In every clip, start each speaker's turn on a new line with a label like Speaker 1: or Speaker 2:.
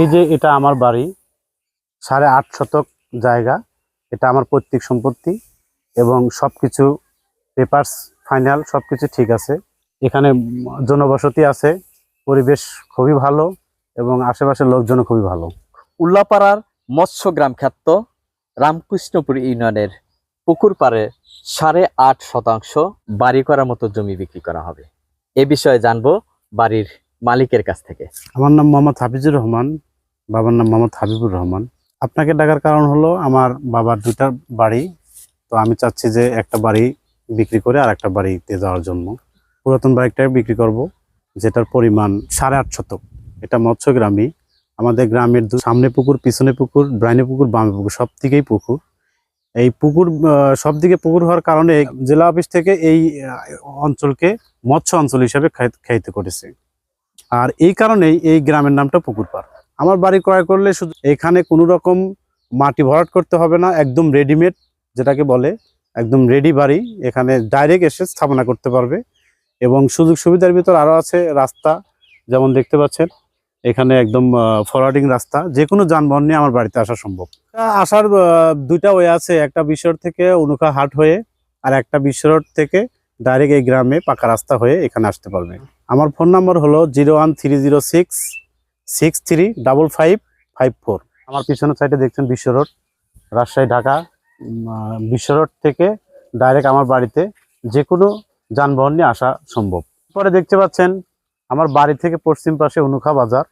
Speaker 1: এই যে এটা আমার বাড়ি, সাড়ে আট শতক জায়গা। এটা আমার পৈতৃক সম্পত্তি এবং সব কিছু পেপারস ফাইনাল সব কিছু ঠিক আছে। এখানে জনবসতি আছে, পরিবেশ খুবই ভালো এবং আশেপাশের লোকজনও খুবই ভালো।
Speaker 2: উল্লাপাড়ার মৎস্য গ্রাম খ্যাত রামকৃষ্ণপুর ইউনিয়নের পুকুর পাড়ে সাড়ে আট শতাংশ বাড়ি করার মতো জমি বিক্রি করা হবে। এ বিষয়ে জানব বাড়ির মালিকের কাছ থেকে।
Speaker 1: আমার নাম মোহাম্মদ হাফিজুর রহমান, বাবার নাম মোহাম্মদ হাবিবুর রহমান। আপনাকে ডাকার কারণ হলো আমার বাবার দুইটা বাড়ি, তো আমি চাচ্ছি যে একটা বাড়ি বিক্রি করে আর একটা বাড়িতে যাওয়ার জন্য। পুরাতন বাড়িটাই বিক্রি করব, যেটার পরিমাণ সাড়ে আট শতক। এটা মৎস্যগ্রামী। আমাদের গ্রামের দু- সামনে পুকুর, পিছনে পুকুর ব্রাইনে পুকুর, বামে পুকুর সব দিকেই পুকুর। এই পুকুর সব দিকে পুকুর হওয়ার কারণে জেলা অফিস থেকে এই অঞ্চলকে মৎস্য অঞ্চল হিসেবে খাইতে করেছে। আর এই কারণেই এই গ্রামের নামটা পুকুর পাড়। আমার বাড়ি ক্রয় করলে শুধু এখানে কোনো রকম মাটি ভরাট করতে হবে না, একদম রেডিমেড যেটাকে বলে, একদম রেডি বাড়ি। এখানে ডাইরেক্ট এসে স্থাপনা করতে পারবে এবং সুযোগ সুবিধার ভিতর আরও আছে রাস্তা, যেমন দেখতে পাচ্ছেন, এখানে একদম ফরওয়ার্ডিং রাস্তা। যে কোনো যানবাহন নিয়ে আমার বাড়িতে আসা সম্ভব। আসার দুইটা ওয়ে আছে, একটা বিশ্বর থেকে অনুকা হাট হয়ে আর একটা বিশ্বর থেকে ডাইরেক্ট এই গ্রামে পাকা রাস্তা হয়ে এখানে আসতে পারবে। আমার ফোন নাম্বার হলো zero one three zero six six three double five five four. আমার পিছনের সাইডে দেখছেন বিশ্ব রোড, রাজশাহী, ঢাকা। বিশ্ব রোড থেকে ডাইরেক্ট আমার বাড়িতে যে কোনো যানবাহন নিয়ে আসা সম্ভব। পরে দেখতে পাচ্ছেন আমার বাড়ি থেকে পশ্চিম পাশে অনুখা বাজার,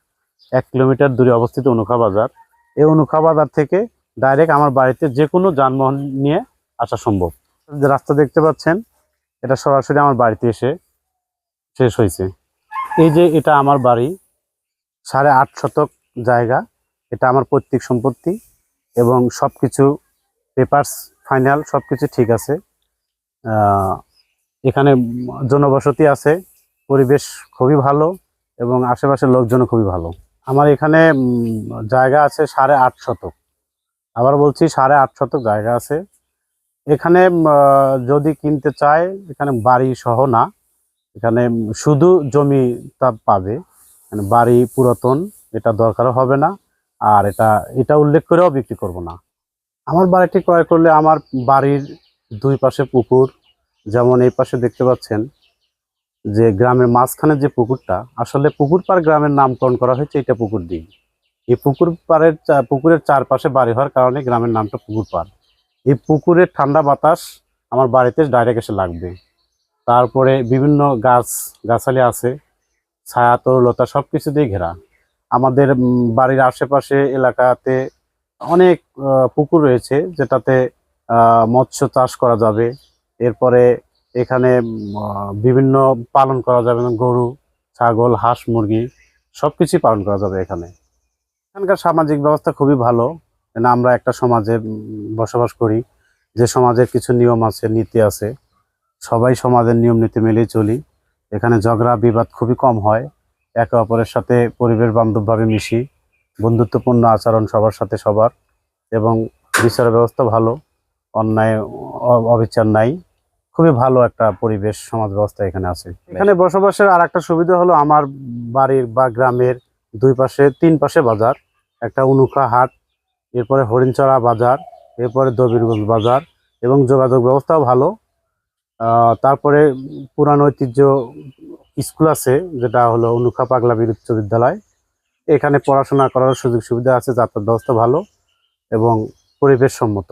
Speaker 1: এক কিলোমিটার দূরে অবস্থিত অনুখা বাজার। এই অনুখা বাজার থেকে ডাইরেক্ট আমার বাড়িতে যে কোনো যানবাহন নিয়ে আসা সম্ভব। রাস্তা দেখতে পাচ্ছেন, এটা সরাসরি আমার বাড়িতে এসে শেষ হয়েছে। এই যে এটা আমার বাড়ি, সাড়ে আট শতক জায়গা। এটা আমার পৈতৃক সম্পত্তি এবং সব কিছু পেপারস ফাইনাল সব কিছু ঠিক আছে। এখানে জনবসতি আছে, পরিবেশ খুবই ভালো এবং আশেপাশের লোকজনও খুবই ভালো। আমার এখানে জায়গা আছে সাড়ে আট শতক। আবার বলছি সাড়ে আট শতক জায়গা আছে। এখানে যদি কিনতে চায়, এখানে বাড়ি সহ না। এখানে শুধু জমি তা পাবে মানে বাড়ি পুরাতন, এটা দরকারও হবে না, আর এটা এটা উল্লেখ করেও বিক্রি করব না। আমার বাড়িটি ক্রয় করলে আমার বাড়ির দুই পাশে পুকুর, যেমন এই পাশে দেখতে পাচ্ছেন যে গ্রামের মাঝখানে যে পুকুরটা, আসলে পুকুর পাড় গ্রামের নামকরণ করা হয়েছে এটা পুকুর দিক। এই পুকুর পাড়ের পুকুরের চারপাশে বাড়ি হওয়ার কারণে গ্রামের নামটা পুকুর পাড়। এই পুকুরের ঠান্ডা বাতাস আমার বাড়িতে ডাইরেক্ট এসে লাগবে। তারপরে বিভিন্ন গাছ, গাছালি আছে, ছায়া তরুলতা সব কিছু দিয়ে ঘেরা। আমাদের বাড়ির আশেপাশে এলাকাতে অনেক পুকুর রয়েছে, যেটাতে মৎস্য চাষ করা যাবে। এরপরে এখানে বিভিন্ন পালন করা যাবে গরু, ছাগল, হাঁস, মুরগি সব কিছুই পালন করা যাবে এখানে। এখানকার সামাজিক ব্যবস্থা খুবই ভালো। আমরা একটা সমাজে বসবাস করি। যে সমাজের কিছু নিয়ম আছে, নীতি আছে সবাই সমাজের নিয়ম নীতি মেলেই চলি। এখানে ঝগড়া, বিবাদ খুবই কম হয়। একে অপরের সাথে পরিবেশ বান্ধবভাবে মিশি। বন্ধুত্বপূর্ণ আচরণ সবার সাথে সবার এবং বিচার ব্যবস্থা ভালো। অন্যায় অবিচার নাই। খুবই ভালো একটা পরিবেশ, সমাজ ব্যবস্থা এখানে আছে। এখানে বসবাসের আর একটা সুবিধা হলো আমার বাড়ির বা গ্রামের দুই পাশে, তিন পাশে বাজার। একটা উনুখা হাট, এরপরে হরিণচড়া বাজার, এরপরে দবিরগঞ্জ বাজার এবং যোগাযোগ ব্যবস্থাও ভালো। তারপরে পুরানো ঐতিহ্য স্কুল আছে, যেটা হলো অনুখা পাগলাবীর উচ্চ বিদ্যালয় এখানে পড়াশোনা করার সুযোগ সুবিধা আছে, যাতায়াত ব্যবস্থা ভালো এবং পরিবেশ সম্মত